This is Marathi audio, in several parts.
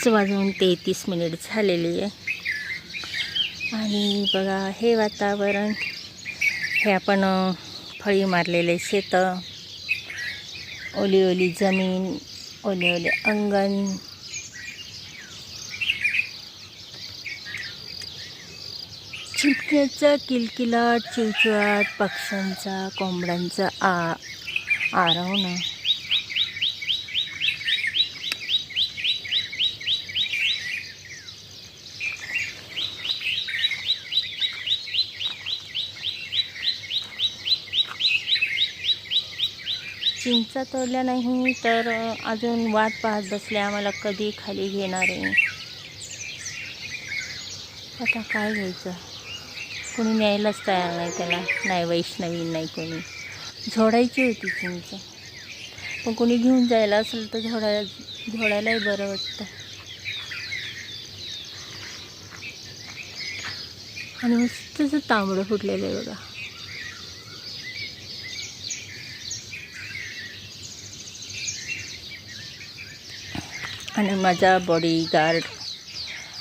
पाच वाजून तेहतीस मिनिट झालेली आहे. आणि बघा हे वातावरण हे आपण फळी मारलेले शेतं ओली ओली जमीन ओले ओले अंगण चिमण्याचा किलकिलाट चिवचिवाट पक्ष्यांचा कोंबड्यांचा आ आरवणं. चिंचा तोडल्या नाही तर अजून वाट पाहत बसले आम्हाला कधी खाली घेणार आहे? आता काय घ्यायचं? कोणी न्यायलाच तयार नाही त्याला. नाही वैष्णवी नाही कोणी. झोडायची होती चिंच. पण कोणी घेऊन जायला असेल तर झोडायला झोडायलाही बरं वाटतं. आणि मस्त तांबडं फुटलेलं आहे बघा. आणि माझा बॉडीगार्ड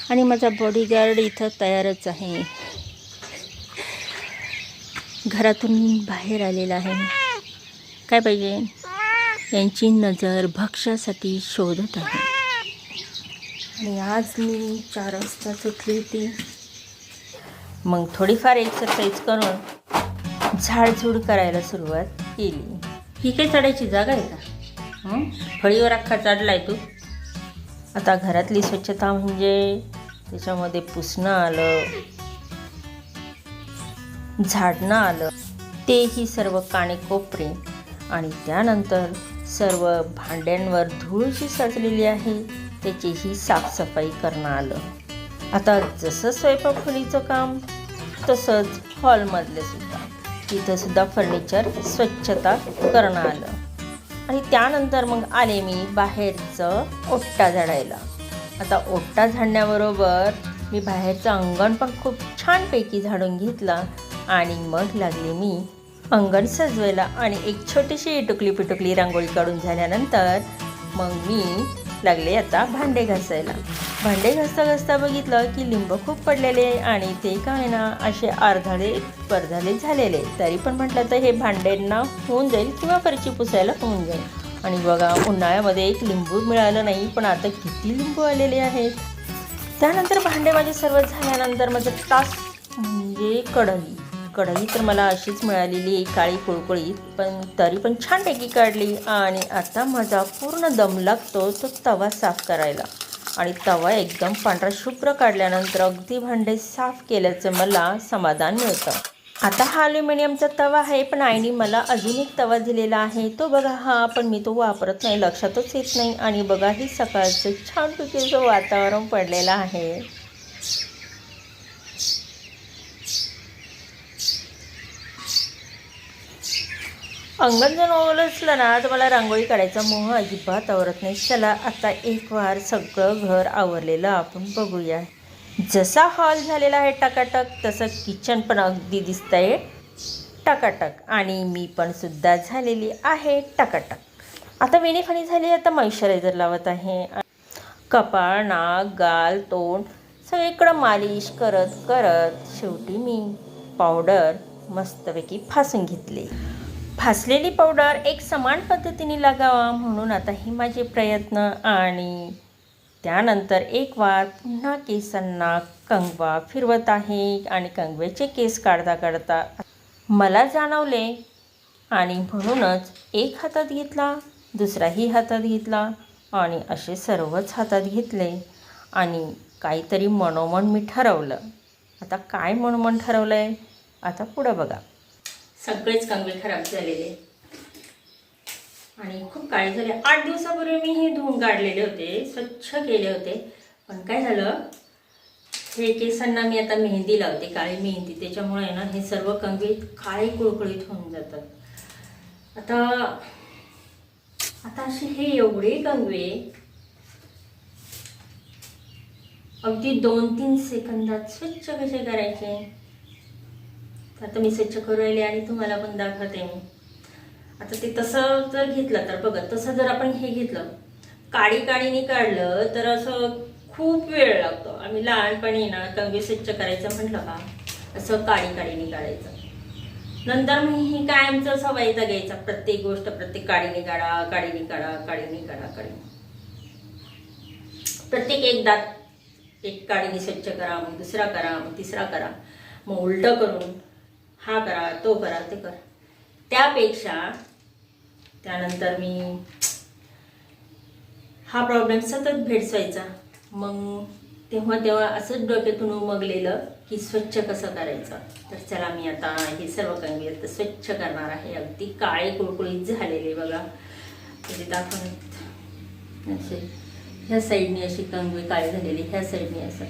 आणि माझा बॉडीगार्ड इथं तयारच आहे. घरातून बाहेर आलेला आहे. काय पाहिजे? यांची नजर भक्ष्यासाठी शोधत आहे. आणि आज मी चार वाजता सुटली होती. मग थोडीफार एक्सरसाइज करून झाडझूड करायला सुरुवात केली. ही काही चढायची जागा आहे का? फळीवर अख्खा चढलाय तू. आता घरातली स्वच्छता म्हणजे त्याच्यामध्ये पुसणं आलं झाडणं आलं तेही सर्व काणेकोपरे. आणि त्यानंतर सर्व भांड्यांवर धूळशी साचलेली आहे त्याचीही साफसफाई करणं आलं. आता जसं स्वयंपाकखोलीचं काम तसंच हॉलमधलं सुद्धा. तिथं सुद्धा फर्निचर स्वच्छता करणं आलं. आणि त्यानंतर मग आले मी बाहेरचं ओट्टा झाडायला. आता ओट्टा झाडण्याबरोबर मी बाहेरचं अंगण पण खूप छानपैकी झाडून घेतलं आणि मग लागले मी अंगण सजवायला आणि एक छोटीशी टुकली पिटुकली रांगोळी काढून झाल्यानंतर मग मी लागले आता भांडे घासायला. भांडे घासता घासता बघितलं की लिंब खूप पडलेले आणि ते काय ना असे अर्धाले परधाले झालेले. तरी पण म्हटलं तर हे भांड्यांना होऊन जाईल किंवा फरची पुसायला होऊन जाईल. आणि बघा उन्हाळ्यामध्ये एक लिंबू मिळालं नाही पण आता किती लिंबू आलेले आहेत. त्यानंतर भांडे माझे सर्व झाल्यानंतर माझं तास म्हणजे कढई कढई तर मला अशीच मिळालेली काळी कुळकुळी पण तरी पण छानपैकी काढली आणि आता माझा पूर्ण दम लागतो तो तवा साफ करायला. आणि तवा एकदम पांढरा शुभ्र काढल्यानंतर अगदी भांडे साफ केल्याचं मला समाधान मिळतं. आता हा अल्युमिनियमचा तवा आहे पण आईने मला अजून एक तवा दिलेला आहे. तो बघा हा पण मी तो वापरत नाही लक्षातच येत नाही. आणि बघा ही सकाळचं छानपैकीचं वातावरण पडलेलं आहे. अंगण जर ओलं असलं ना तर मला रांगोळी काढायचा मोह अजिबात आवरत नाही. चला आता एक वार सगळं घर आवरलेलं आपण बघूया. जसा हॉल झालेला आहे टकाटक तसं किचन पण अगदी दिसतंय. टकाटक. आणि मी पण सुद्धा झालेली आहे टकाटक. आता वेणीफणी झाली आता मॉइश्चरायझर लावत आहे. कपाळ नाक गाल तोंड सगळीकडं मालिश करत करत शेवटी मी पावडर मस्तपैकी फासून घेतली. फासलेली पावडर एक समान पद्धतीने लागावा म्हणून आता हे माझे प्रयत्न आणि त्यानंतर एक वार पुन्हा केसांना कंगवा फिरवत आहे आणि कंगव्याचे केस काढता काढता मला जाणवले आणि म्हणूनच एक हातात घेतला दुसराही हातात घेतला आणि असे सर्वच हातात घेतले आणि काहीतरी मनोमन मी ठरवलं. आता काय मनोमन ठरवलं आहे आता पुढं बघा. सगळेच कंगळे खराब झालेले. आणि खूप काळे झाले. आठ दिवसापूर्वी मी हे धुवून काढलेले होते स्वच्छ केले होते. पण काय झालं हे केसांना मी आता मेहंदी लावते काळी मेहंदी. त्याच्यामुळे ना हे सर्व कंगवे काळे कुळकुळीत होऊन जातात. आता आता असे हे एवढे कंगवे अगदी दोन तीन सेकंदात स्वच्छ कसे करायचे? तर आता मी स्वच्छ करू राहिले आणि तुम्हाला पण दाखवते मी. आता ते तसं जर घेतलं तर बघा तसं जर आपण हे घेतलं काळी काडीने काढलं तर असं खूप वेळ लागतो. आम्ही लहानपणी ना कंगवे स्वच्छ करायचं म्हटलं का असं काडी काळीने काढायचं. नंतर मग हे कायमचं सवयीचा घ्यायचा. प्रत्येक गोष्ट प्रत्येक काळीने काढा काळीने काढा काळीने काढा काडीने. प्रत्येक एक दात एक काडीने स्वच्छ करा मग दुसरा करा मग तिसरा करा मग उलटं करून हा करा तो करा ते करा. त्यापेक्षा त्यानंतर मी हा प्रॉब्लेम सतत भेडसायचा. मग तेव्हा तेव्हा असंच डोक्यातून उमगलेलं की स्वच्छ कसं करायचं? तर चला मी आता हे सर्व काही आता स्वच्छ करणार आहे. अगदी काळे कुळकुळीत झालेले बघा. तरी दाखवून असे. ह्या साईडने अशी कंगवे काळे झालेले ह्या साईडने असं.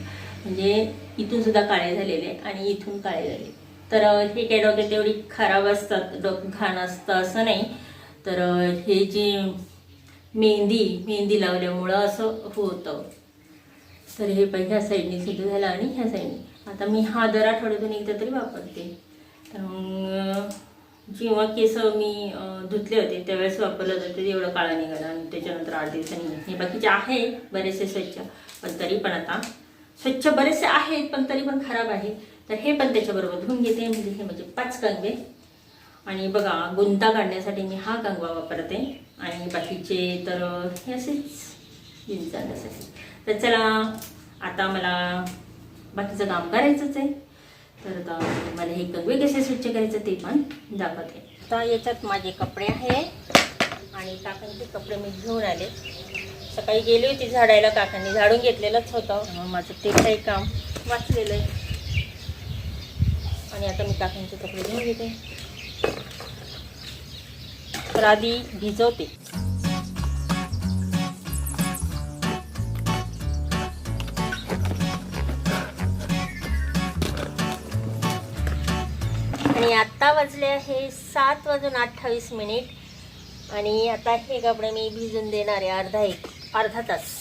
म्हणजे इथून सुद्धा काळे झालेले आणि इथून काळे झाले तर हे काही डोक्यात एवढी खराब असतात डोकं घाण असतं असं नाही. तर हे जे मेहंदी मेहंदी लावल्यामुळं असं होतं. तर हे पण ह्या साईडने सुद्धा झालं आणि ह्या साईडने. आता मी हा दर आठवड्यातून एकदा तरी वापरते. तर मग जेव्हा केस मी धुतले होते त्यावेळेस वापरलं होतं ते एवढं काळा निघाला आणि त्याच्यानंतर आठ दिवसांनी हे बाकीचे आहे बरेचसे स्वच्छ पण तरी पण आता. स्वच्छ बरेचसे आहेत पण तरी पण खराब आहे तर हे पण त्याच्याबरोबर धुवून घेते म्हणजे हे म्हणजे पाच कंगवे आणि बघा गुंता काढण्यासाठी मी हा कंगवा वापरते. आणि बाकीचे तर हे असेच विंचरण्यासाठी तर चला आता मला बाकीचं काम करायचंच आहे. तर आता मला हे कंगवे कसे स्वच्छ करायचं ते पण दाखवते. आता याच्यात माझे कपडे आहे आणि काकांचे कपडे मी घेऊन आले. सकाळी गेली होती झाडायला काकांनी झाडून घेतलेलंच होतं. मग माझं ते काही काम वाचलेलं आहे. आणि आता मी काकांचे कपडे घेऊन घेते. तर आधी भिजवते. आणि आत्ता वाजले आहे सात वाजून अठ्ठावीस मिनिट. आणि आता हे कपडे मी भिजून देणार आहे अर्धा एक अर्धा तास.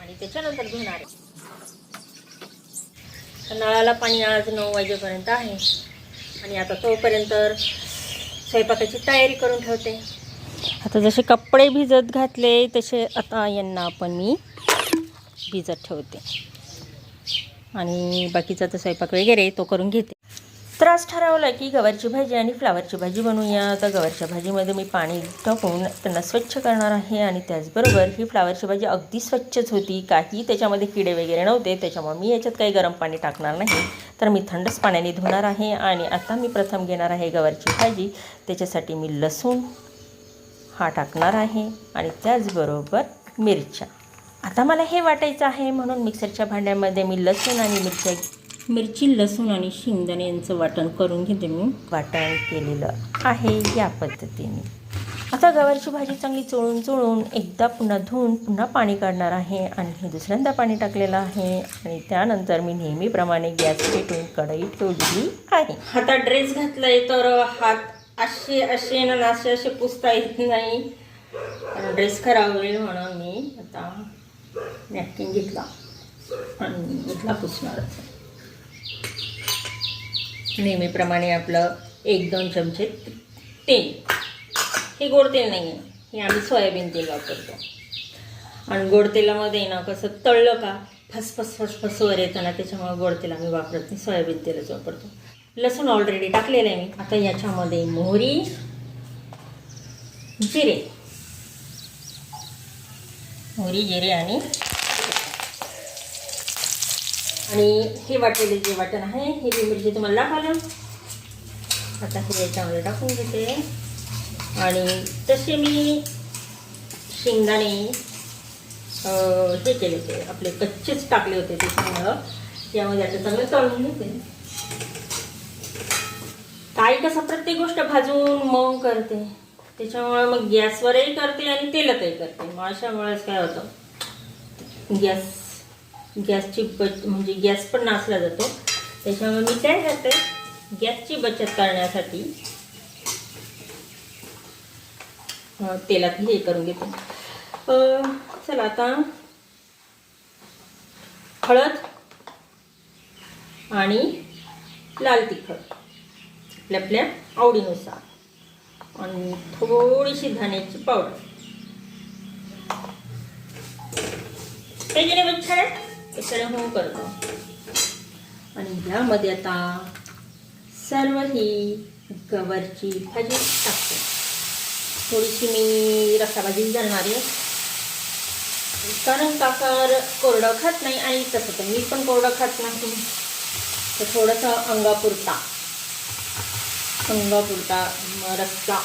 आणि त्याच्यानंतर धुणार आहे. नळाला पाणी आज नऊ वाजेपर्यंत आहे. आणि आता तोपर्यंत स्वयंपाकाची तयारी करून ठेवते. आता जसे कपडे भिजत घातले तसे आता यांना आपण मी भिजत ठेवते. आणि बाकीचा तर स्वयंपाक वगैरे तो करून घेते. तर आज ठरवलं की गवारची भाजी आणि फ्लावरची भाजी बनवूया. तर गवारच्या भाजीमध्ये मी पाणी टाकून त्यांना स्वच्छ करणार आहे आणि त्याचबरोबर ही फ्लावरची भाजी अगदी स्वच्छच होती. काही त्याच्यामध्ये किडे वगैरे नव्हते त्याच्यामुळे मी याच्यात काही गरम पाणी टाकणार नाही. तर मी थंडच पाण्याने धुणार आहे आणि आता मी प्रथम घेणार आहे गवारची भाजी. त्याच्यासाठी मी लसूण हा टाकणार आहे आणि त्याचबरोबर मिरच्या. आता मला हे वाटायचं आहे म्हणून मिक्सरच्या भांड्यामध्ये मी लसूण आणि मिरच्या मिरची लसूण आणि शेंगदाणे यांचं वाटण करून घेते मी. वाटण केलेलं आहे या पद्धतीने. आता गवारची भाजी चांगली चोळून चोळून एकदा पुन्हा धुवून पुन्हा पाणी काढणार आहे आणि हे दुसऱ्यांदा पाणी टाकलेलं आहे. आणि त्यानंतर मी नेहमीप्रमाणे गॅस पेटून कढई ठेवलेली आहे. हातात ड्रेस घातलाय तर हात असे असे ना असे असे पुसता येत नाही. ड्रेस खराब होईल म्हणून मी आता नॅपकिन घेतला. आणि घेतला पुसणारच नेहमीप्रमाणे आपलं एक दोन चमचे तेल. हे गोड तेल नाही आहे हे आम्ही सोयाबीन तेल वापरतो. आणि गोड तेलामध्ये ना कसं तळलं का फसफस फसफस वर येतं ना त्याच्यामुळे गोड तेल आम्ही वापरत नाही. सोयाबीन तेलच वापरतो. लसूण ऑलरेडी टाकलेलं आहे मी. आता याच्यामध्ये मोहरी जिरे. मोहरी जिरे आणि आणि हे वाटलेले जे वाटण आहे हे मी मिरची तुम्हाला दाखवलं. आता हे याच्यामध्ये टाकून घेते. आणि तसे मी शेंगदाणे हे केले होते. आपले कच्चेच टाकले होते ते त्याच्यामुळं त्यामध्ये आता चांगलं तळून घेते. काही कसं प्रत्येक गोष्ट भाजून मऊ करते. त्याच्यामुळे मग गॅसवरही करते आणि तेलातही करते. मग अशामुळेच काय होतं? गॅस गॅसची बच म्हणजे गॅस पण नासला जातो. त्याच्यामुळे मी काय करते गॅसची बचत करण्यासाठी तेलात हे करून घेते. चला आता हळद आणि लाल तिखट आपल्या आपल्या आवडीनुसार. आणि थोडीशी धान्याची पावडर. काही छान इकडे हो करतो. आणि ह्यामध्ये आता सर्व ही गवरची भाजी टाकते. थोडीशी मी रस्साभाजी घालणार आहे. कारण काकार कोरडं खात नाही आणि तसं तर मी पण कोरडं खात नाही. तर थोडंसं अंगापुरता अंगापुरता रस्सा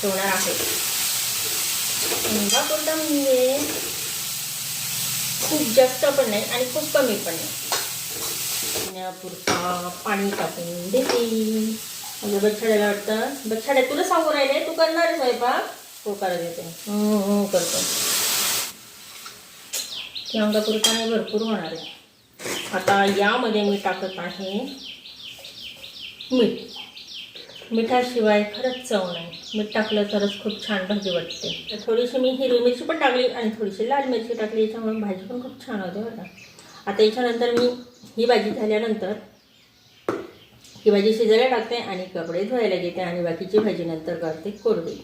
ठेवणार आहे. अंगापुरता म्हणजे खूप जास्त पण नाही आणि खूप कमी पण नाही. पुरता पाणी टाकून देते. म्हणजे बछड्याला वाटतं बछड्या तुला सांगू राहिले तू करणार आहे स्वयंपाक हो करा देते. हो, हो करतो. अंगापुरता भरपूर होणार आहे. आता यामध्ये मी टाकत आहे मीठ. मिठाशिवाय खरंच चव नाही. मीठ टाकलं तरच खूप छान भाजी वाटते. तर थोडीशी मी हिरवी मिरची पण टाकली आणि थोडीशी लाल मिरची टाकली याच्यामुळे भाजी पण खूप छान होते बरं आता याच्यानंतर मी ही भाजी झाल्यानंतर ही भाजी शिजायला टाकते आणि कपडे धुवायला घेते आणि बाकीची भाजी नंतर करते कोरडी.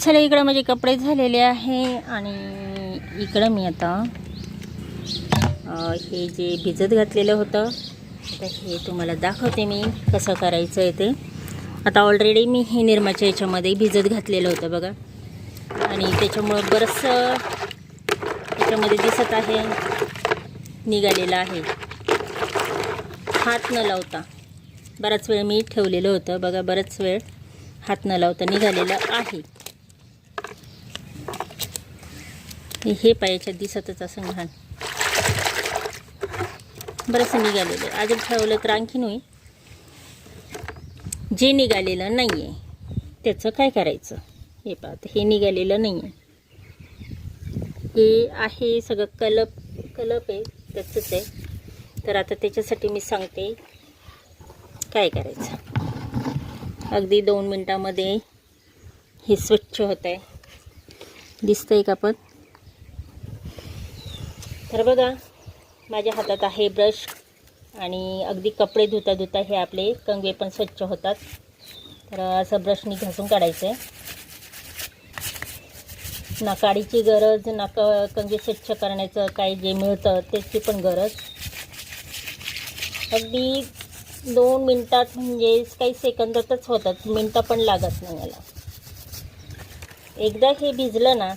चला इकडं माझे कपडे झालेले आहे आणि इकडं मी आता हे जे भिजत घातलेलं होतं तर हे तुम्हाला दाखवते मी कसं करायचं आहे ते. आता ऑलरेडी मी हे निरमाच्या याच्यामध्ये भिजत घातलेलं होतं बघा. आणि त्याच्यामुळं बरंचसं त्याच्यामध्ये दिसत आहे निघालेलं आहे. हात न लावता. बराच वेळ मी ठेवलेलं होतं बघा बराच वेळ हात न लावता निघालेलं आहे. हे- हे पायाच्यात दिसतच असं घाण. बरंचसं निघालेलं आहे. अजून ठेवलं तर आणखीन होईल. जे निघालेलं नाही आहे त्याचं काय करायचं? हे पाहत हे निघालेलं नाही आहे हे आहे सगळं कलप कलप आहे त्याचंच आहे. तर आता त्याच्यासाठी मी सांगते काय करायचं. अगदी दोन मिनटामध्ये हे स्वच्छ होत आहे. दिसतंय का पण? तर बघा माझ्या हातात आहे ब्रश. आणि अगदी कपडे धुता धुता हे आपले कंगवे पण स्वच्छ होतात. तर असं ब्रशनी घासून काढायचं आहे ना काडीची गरज ना क कंगवे स्वच्छ करण्याचं काय जे मिळतं त्याची पण गरज. अगदी दोन मिनटात म्हणजे काही सेकंदातच होतात मिनटं पण लागत नाही याला. एकदा हे भिजलं ना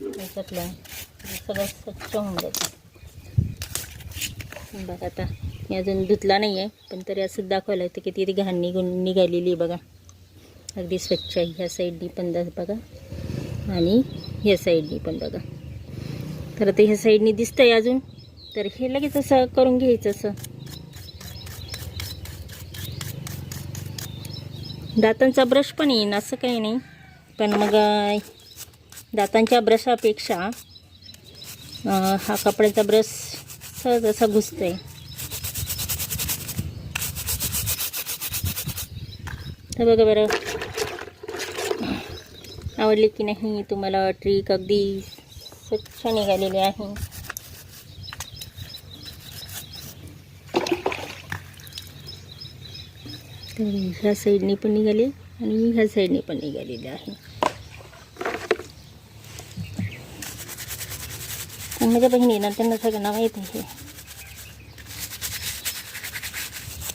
याच्यातलं सगळं स्वच्छ होऊन जातं. बघा आता. मी अजून धुतला नाही आहे पण तरी असं दाखवलं होतं की ती घाण निघून निघालेली आहे बघा. अगदी स्वच्छ आहे ह्या साईडनी पण बघा. आणि ह्या साईडनी पण बघा. तर आता ह्या साईडनी दिसतं आहे अजून. तर हे लगेच असं करून घ्यायचं असं. दातांचा ब्रश पण येईन असं काही नाही. पण मग दातांच्या ब्रशापेक्षा हा कपड्याचा ब्रश सहज असा घुसतो आहे तर बघा बरं. आवडली की नाही? तुम्हाला ट्रीक अगदी स्वच्छ निघालेली आहे. तर ह्या साईडने पण निघाले आणि ह्या साईडने पण निघालेले आहे. माझ्या बहिणी ना त्यांना सगळ्यांना माहीत आहे.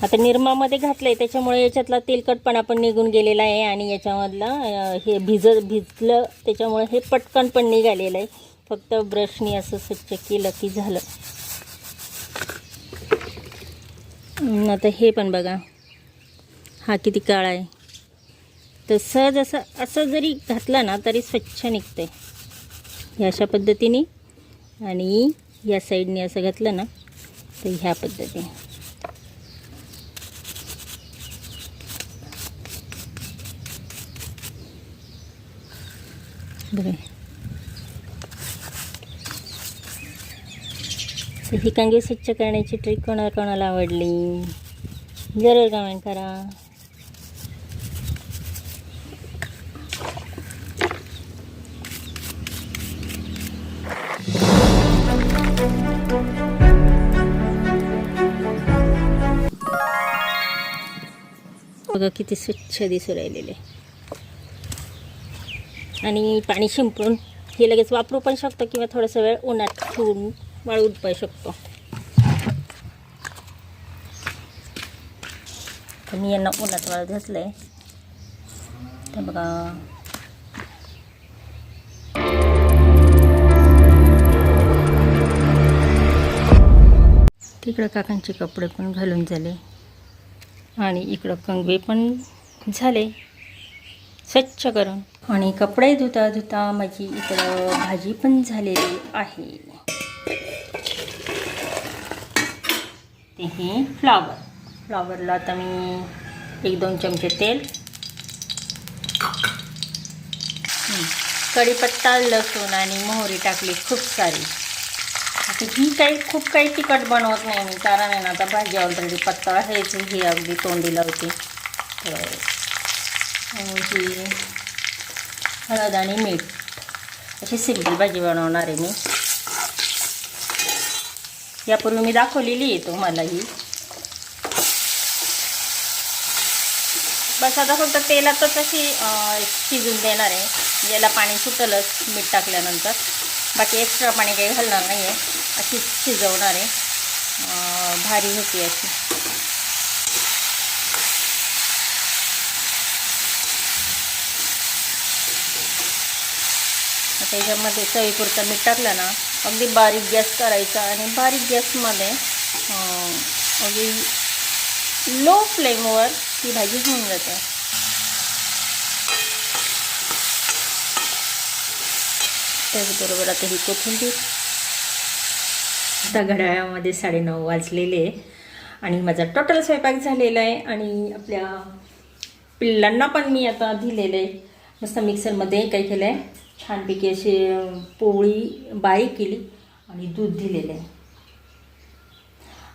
आता निरमामध्ये घातलं आहे त्याच्यामुळे याच्यातला तेलकटपणा पण निघून गेलेला आहे आणि याच्यामधला हे भिजत भिजलं त्याच्यामुळे हे पटकन पण निघालेलं आहे. फक्त ब्रशनी असं स्वच्छ केलं की झालं. आता हे पण बघा. हा किती काळा आहे. तर सहज असं असं जरी घातलं ना तरी स्वच्छ निघतं ह्या अशा पद्धतीने आणि या साईडने असं घातलं ना तर ह्या पद्धतीने. बघा. ही कांगी स्वच्छ करण्याची ट्रिक कोणाला कोणाला आवडली? जरूर कमेंट करा. बघा किती स्वच्छ दिसू राहिलेले. आणि पाणी शिंपडून हे लगेच वापरू पण शकतो किंवा थोडासा वेळ उन्हात ठेवून वाळवून पण शकतो. तर मी यांना उन्हात वाळत घातलं आहे तर बघा. तिकडं काकांचे कपडे पण घालून झाले. आणि इकडं कंगवे पण झाले. स्वच्छ करून. आणि कपडे धुता धुता माझी इकडं भाजी पण झालेली आहे. ते हे फ्लावर. फ्लावरला आता मी एक दोन चमचे तेल कढीपत्ता लसूण आणि मोहरी टाकली खूप सारी. आता ही काही खूप काही तिखट बनवत नाही मी कारण आहे ना आता भाजी ऑलरेडी पत्ता आहेच ही अगदी तोंडी लावते. तर जिरे हळद आणि मीठ. अशी सिंपल भाजी बनवणार आहे मी. यापूर्वी मी दाखवलेली आहे तुम्हाला ही बस आता फक्त तेलातच अशी शिजून देणार आहे. याला पाणी सुटलंच मीठ टाकल्यानंतर. बाकी एक्स्ट्रा पाणी काही घालणार नाही आहे अशी शिजवणार आहे. भारी होती अशी. त्याच्यामध्ये चवीपुरतं मीठ टाकलं ना अगदी बारीक गॅस करायचा आणि बारीक गॅसमध्ये अगदी लो फ्लेमवर ती भाजी होऊन जाते. त्याचबरोबर आता ही कोथिंबीर. आता घड्याळामध्ये साडेनऊ वाजलेले आहे आणि माझा टोटल स्वयंपाक झालेला आहे आणि आपल्या पिल्लांना पण मी आता दिलेलं आहे. मस्त मिक्सरमध्ये काय केलं आहे छानपैकी अशी पोळी बारीक केली आणि दूध दिलेलं आहे.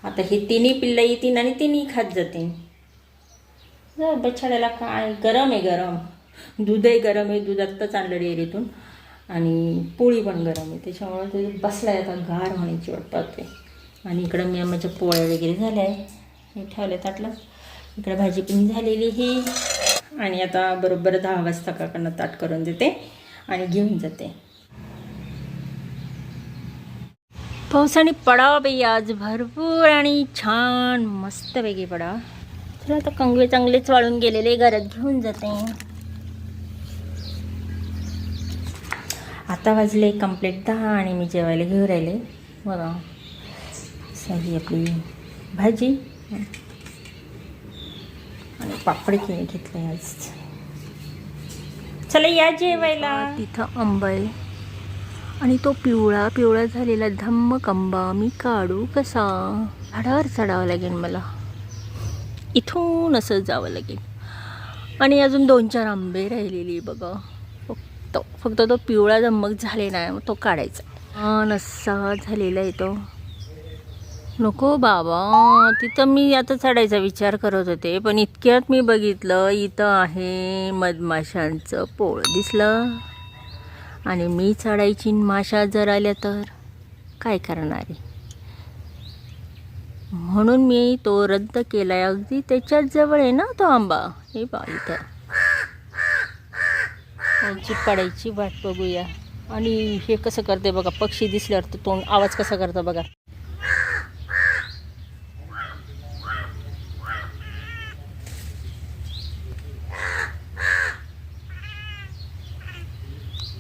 आता हे तिन्ही पिल्लं येतील आणि तिन्ही खात जातील. जा बछड्याला काय गरम आहे गरम. दूधही गरम आहे दूध आत्ताच आणलं डेअरीतून. आणि पोळी पण गरम आहे. त्याच्यामुळे ते बसला आहे आता गार होण्याची वाट पाहते आणि इकडं मी माझ्या पोळ्या वगैरे झाल्या आहे हे आहे ताटलं. इकडं भाजी पण झालेली ही. आणि आता बरोबर दहा वाजता काकांना ताट करून देते. आणि घेऊन जाते. पावसाने पडावा बाई आज भरपूर आणि छान मस्तपैकी पडा चला आता कंगवे चांगलेच वाळून गेलेले घरात घेऊन जाते. आता वाजले कंप्लीट दहा आणि मी जेवायला घेऊन राहिले. बघा. ही आपली भाजी आणि पापड घेतले घेतलं आज. चला या जेवायला. तिथं आंबा. आहे आणि तो पिवळा पिवळा झालेला धम्मक आंबा मी काढू कसा? झाडावर चढावं लागेल मला. इथून असं जावं लागेल. आणि अजून दोन चार आंबे राहिलेले बघा. फक्त फक्त तो पिवळा धम्मक झाले नाही मग तो काढायचा. नसा झालेला आहे तो. नको बाबा. तिथं मी आता चढायचा विचार करत होते पण इतक्यात मी बघितलं इथं आहे मधमाशांचं पोळ दिसलं. आणि मी चढायची माशा जर आल्या तर काय करणार? आहे म्हणून मी तो रद्द केलाय. अगदी त्याच्याच जवळ आहे ना तो आंबा? हे बा इथं. त्यांची पडायची वाट बघूया. आणि हे कसं करते बघा पक्षी दिसल्यावर तर तोंड आवाज कसा करतो बघा.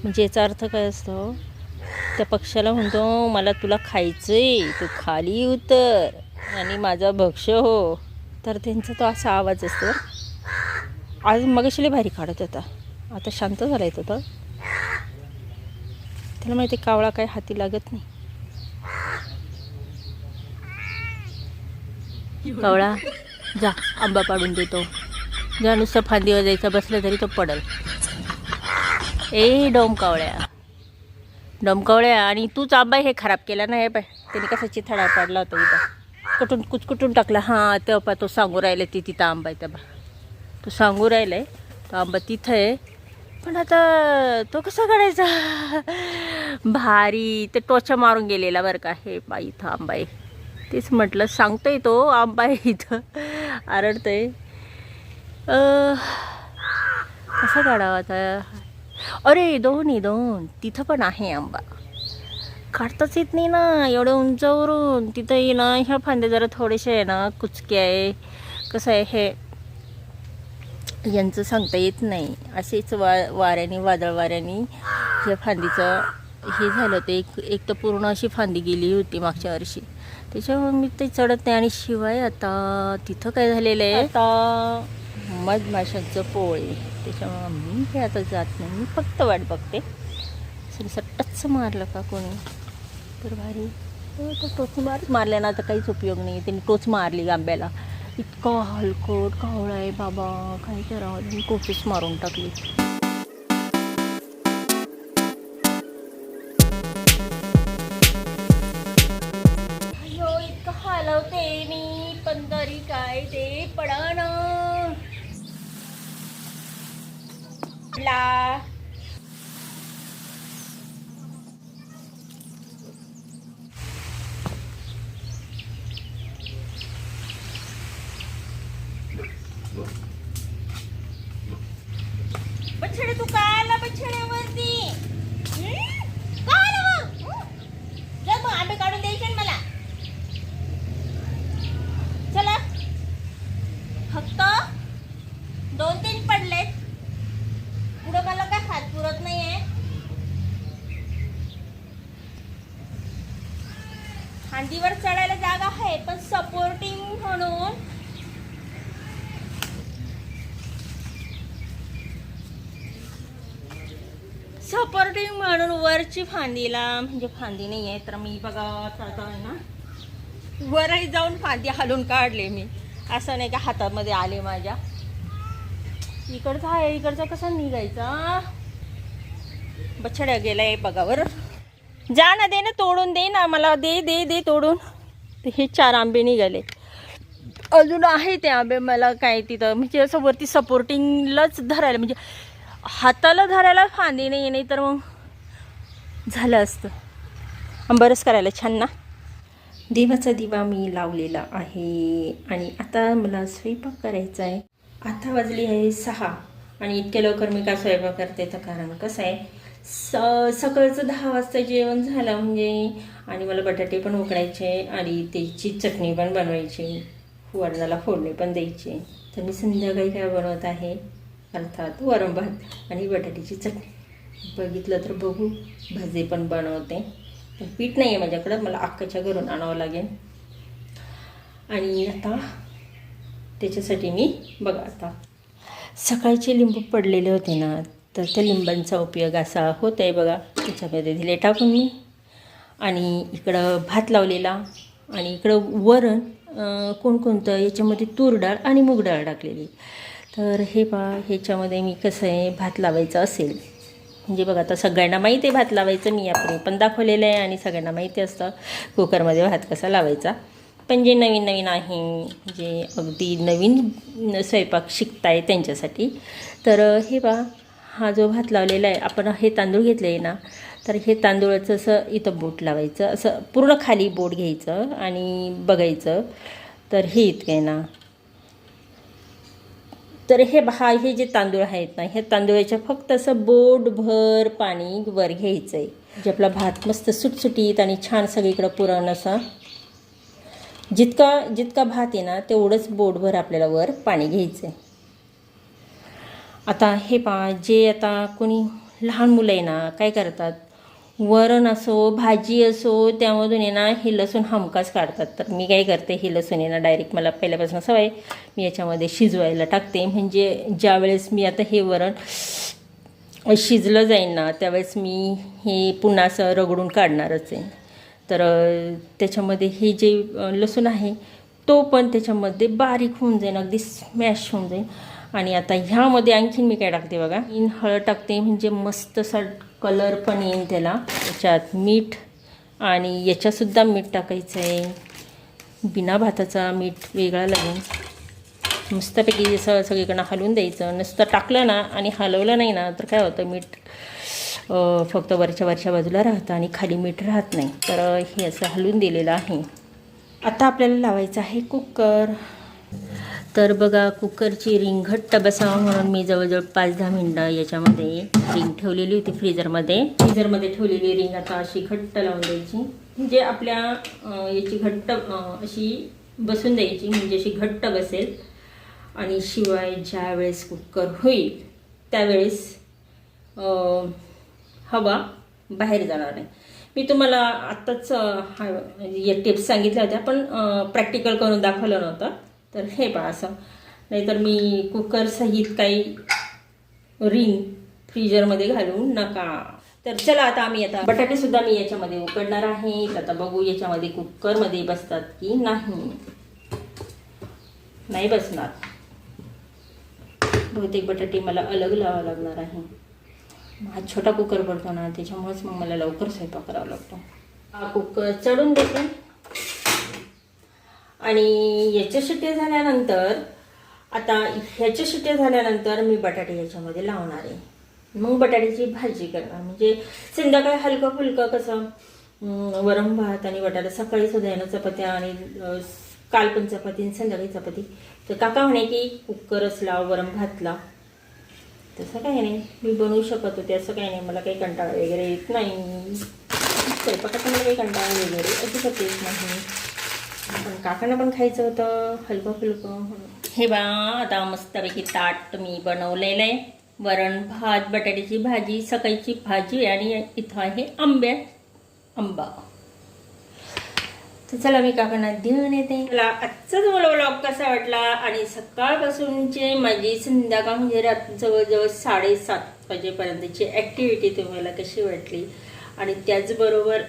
म्हणजे याचा अर्थ काय असतो? त्या पक्ष्याला म्हणतो मला तुला खायचं आहे तू खाली उतर. आणि माझा भक्ष हो. तर त्यांचा तो असा आवाज असतो आज मगशिले भारी काढत होता. आता शांत झाला येतो तर त्याला माहिती आहे, कावळा काय हाती लागत नाही. कावळा जा आंबा पाडून देतो. जा नुसतं फांदीवर जायचा बसलं तरी तो पडल. ए डोमकावळ्या डोमकावळ्या आणि तूच आंबा हे खराब केला ना हे पाय त्याने कसा चिथडा पाडला होता इथं. कुठून कुचकुटून टाकला. हां तेव्हा तो सांगू राहिला ती तिथं आंबा आहे बा तो सांगू राहिलाय तो आंबा तिथं आहे. पण आता तो कसा काढायचा भारी. ते टोचा मारून गेलेला बरं का. हे बा इथं आंबा आहे. तेच म्हटलं सांगतोय तो आंबा आहे इथं. आरडतोय. कसा काढावा आता? अरे दोन आहे दोन. तिथं पण आहे आंबा. काढताच येत नाही ना एवढं उंचावरून. तिथं ये ना ह्या फांद्या जरा थोडेसे आहे ना कुचके आहे. कसं आहे हे यांचं सांगता येत नाही. असेच वा वाऱ्याने वादळ वाऱ्याने ह्या फांदीचं हे झालं ते एक एक तर पूर्ण अशी फांदी गेली होती मागच्या वर्षी. त्याच्यामुळे मी ते चढत नाही. आणि शिवाय आता तिथं काय झालेलं आहे? आता मधमाशांचं पोळे. त्याच्यामुळं मी काय आता जात नाही. मी फक्त वाट बघते. असं टच मारलं का कोणी? तर भारी. हो, तर टोच मार मारल्या ना तर काहीच उपयोग नाही त्यांनी टोच मारली आंब्याला इतका हलकट कावळा आहे बाबा. काय करावं? त्यांनी कोफीच मारून टाकली. इतकं हलवते मी. पण तरी काय ते पडाना ला बछडे तू काय आला बछड्यावरती हं? का आला मग? हं? जा मग आंबे काढून द्यायचे ना मला चला फक्त दोन तीन पडलेत पुढं मला काय हात पुरत नाहीये खांदीवर चढायला जागा आहे पण सपोर्टिंग म्हणून सपोर्टिंग म्हणून वरची फांदीला म्हणजे फांदी नाही आहे तर मी बघा आहे ना. वरही जाऊन फांदी हलून काढले मी. असं नाही का हातामध्ये आले माझ्या. इकडचा आहे इकडचा कसा निघायचा? बछड्या गेलाय बघावर. जा ना दे ना तोडून दे ना मला दे दे दे तोडून. हे चार आंबे निघाले. अजून आहे ते आंबे मला काय तिथं म्हणजे असं वरती सपोर्टिंगलाच धरायला म्हणजे हाताला धरायला फांदी नाही नाही तर मग झालं असतं. बरंच करायला छान ना? देवाचा दिवा मी लावलेला आहे आणि आता मला स्वयंपाक करायचा आहे. आता वाजली आहे सहा आणि इतक्या लवकर मी का स्वयंपाक करते तर कारण कसं आहे स सकाळचं दहा वाजता जेवण झालं म्हणजे आणि मला बटाटे पण उकडायचे आणि त्याची चटणी पण बनवायची. वरणाला फोडणी पण द्यायची. तर मी संध्याकाळी काय बनवत आहे? अर्थात वरण भात आणि बटाट्याची चटणी. बघितलं तर बघू. भाजी पण बनवते. पण पीठ नाही आहे माझ्याकडं. मला अक्काच्या घरून आणावं लागेल. आणि आता त्याच्यासाठी मी बघा आता. सकाळचे लिंबू पडलेले होते ना तर त्या लिंबांचा उपयोग असा होत आहे बघा. त्याच्यामध्ये दिले टाकून मी. आणि इकडं भात लावलेला. आणि इकडं वरण कोणकोणतं? याच्यामध्ये तूर डाळ आणि मूग डाळ टाकलेली. तर हे पहा ह्याच्यामध्ये मी कसं आहे भात लावायचं असेल. म्हणजे बघा आता सगळ्यांना माहिती आहे भात लावायचं मी यापूर्वी पण दाखवलेलं आहे आणि सगळ्यांना माहिती असतं कुकरमध्ये भात कसा लावायचा. पण जे नवीन नवीन आहे जे अगदी नवीन स्वयंपाक शिकताय त्यांच्यासाठी. तर हे बा हा जो भात लावलेला आहे आपण हे तांदूळ घेतले आहे ना तर हे तांदूळाचं असं इथं बोट लावायचं असं पूर्ण खाली बोट घ्यायचं आणि बघायचं. तर हे इतकं आहे ना तर हे हा हे जे तांदूळ आहेत ना हे तांदूळाच्या फक्त असं बोटभर पाणी वर घ्यायचं आहे जे आपला भात मस्त सुटसुटीत आणि छान सगळीकडं पुरण असा. जितका जितका भात आहे ना तेवढंच बोटभर आपल्याला वर पाणी घ्यायचं आहे आता हे पा जे आता कोणी लहान मुलं आहे ना काय करतात? वरण असो भाजी असो त्यामधून आहे ना हे लसूण हमकाच काढतात. तर मी काय करते हे लसूण आहे ना डायरेक्ट मला पहिल्यापासून सवय मी याच्यामध्ये शिजवायला टाकते. म्हणजे ज्यावेळेस मी आता हे वरण शिजलं जाईल ना त्यावेळेस मी हे पुन्हा असं रगडून काढणारच आहे. तर त्याच्यामध्ये हे जे लसूण आहे तो पण त्याच्यामध्ये बारीक होऊन जाईल अगदी स्मॅश होऊन जाईल आणि आता ह्यामध्ये आणखीन मी काय टाकते बघा. इन हळद टाकते म्हणजे मस्त असं कलर पण येईल त्याला. त्याच्यात मीठ आणि याच्यातसुद्धा मीठ टाकायचं आहे. बिना भाताचा मीठ वेगळा लागेल. मस्तपैकी असं सगळीकडनं हलवून द्यायचं. नुसतं टाकलं ना आणि हलवलं नाही ना तर काय होतं मीठ फक्त वरच्या वरच्या बाजूला राहतं आणि खाली मीठ राहत नाही. तर हे असं हलवून दिलेलं आहे. आता आपल्याला लावायचं आहे कुकर. तर बघा कुकरची रिंग घट्ट बसावं म्हणून मी जवळजवळ पाच दहा मिनटं याच्यामध्ये रिंग ठेवलेली होती फ्रीजरमध्ये. फ्रीजरमध्ये ठेवलेली रिंग आता अशी घट्ट लावून द्यायची. म्हणजे आपल्या याची घट्ट अशी बसून द्यायची म्हणजे अशी घट्ट बसेल. आणि शिवाय ज्या वेळेस कुकर होईल त्यावेळेस हवा बाहेर जाणार नाही मी तुम्हाला आत्ताच हा म्हणजे या टिप्स सांगितल्या होत्या पण प्रॅक्टिकल करून दाखवलं नव्हतं. तर हे पहा असं. नाहीतर मी कुकरसहित काही रिंग फ्रीजरमध्ये घालू नका. तर चला आता आम्ही आता बटाटेसुद्धा मी याच्यामध्ये उकडणार आहे. तर आता बघू याच्यामध्ये कुकरमध्ये बसतात की नाही. नाही बसणार. बहुतेक बटाटे मला अलग लावावं लागणार आहे. हा छोटा कुकर पडतो ना त्याच्यामुळेच मग मला लवकर स्वयंपाक करावा लागतो. हा कुकर चढून देते आणि याच्या शिट्या झाल्यानंतर आता ह्याच्या शिट्या झाल्यानंतर मी बटाटे याच्यामध्ये लावणार आहे. मग बटाट्याची भाजी करणार. म्हणजे संध्याकाळी हलकं फुलकं कसं वरम वरण भात आणि बटाटा सकाळी सुद्धा येणं चपात्या आणि काल पण चपाती आणि संध्याकाळी चपाती. तर काका म्हणे की कुकरच लाव वरम भात लाव तसं काही नाही. मी बनवू शकत होते असं काही नाही. मला काही कंटाळा वगैरे येत नाही. स्वयंपाकाचा मला काही कंटाळा वगैरे अजिबात येत नाही. पण काकांना पण खायचं होतं हलकं फुलकं. हे बा आता मस्तपैकी ताट मी बनवलेलं आहे. वरण भात बटाट्याची भाजी सकाळची भाजी आणि इथं आहे आंब्या आंबा. तर चला मी काकांना देऊन येते. मला आजचा तुम्हाला ब्लॉग कसा वाटला आणि सकाळपासूनचे माझी संध्याकाळ म्हणजे रात जवळजवळ साडेसात वाजेपर्यंतची ॲक्टिव्हिटी तुम्हाला कशी वाटली? आणि त्याचबरोबर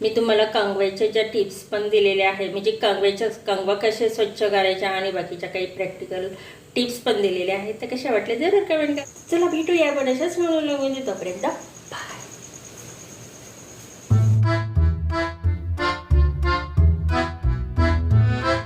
मी तुम्हाला कांगव्याच्या ज्या टिप्स पण दिलेल्या आहेत म्हणजे कांगव्याच्या कांगवा कसे स्वच्छ करायच्या आणि बाकीच्या काही प्रॅक्टिकल टिप्स पण दिलेल्या आहेत तर कशा वाटल्या? जरूर कमेंट करा. चला भेटूया आपण अशाच म्हणून म्हणजे तोपर्यंत